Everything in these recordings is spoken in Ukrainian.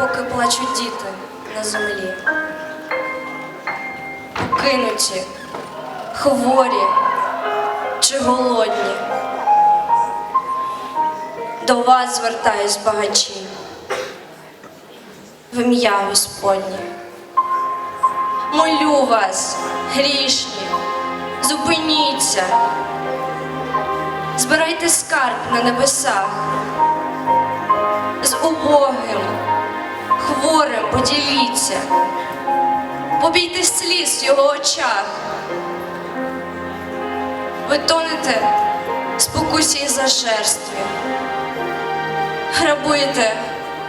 поки плачуть діти на землі. Покинуті, хворі чи голодні. До вас звертаюсь, багачі, в ім'я Господнє. Молю вас, грішні, зупиніться, збирайте скарб на небесах, хворим поділіться, побійте сліз в його очах. Ви тонете спокусі і зашерстві, грабуєте,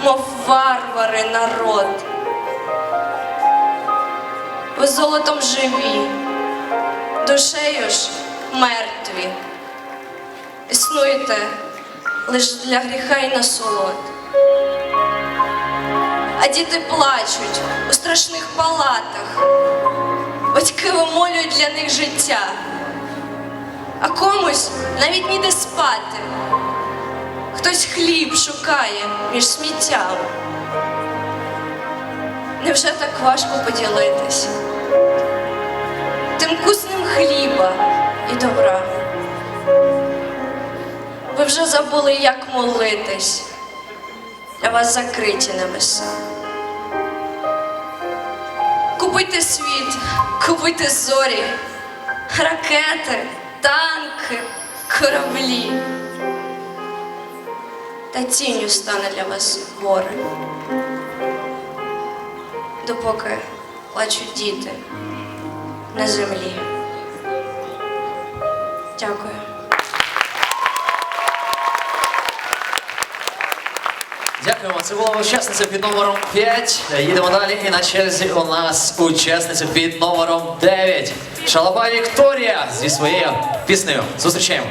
мов варвари народ. Ви золотом живі, душею ж мертві. Існуєте лиш для гріха й насолод. А діти плачуть у страшних палатах. Батьки вимолюють для них життя, а комусь навіть ніде спати. Хтось хліб шукає між сміттям. Невже так важко поділитись тим куснем хліба і добра? Ви вже забули, як молитись, для вас закриті небеса. Купуйте світ, купуйте зорі, ракети, танки, кораблі. Та тінню стане для вас горе допоки плачуть діти на землі. Дякую. Дякуємо. Це була учасниця під номером 5. Їдемо далі. І на черзі у нас учасниця під номером 9. Шалаба Вікторія зі своєю піснею. Зустрічаємо.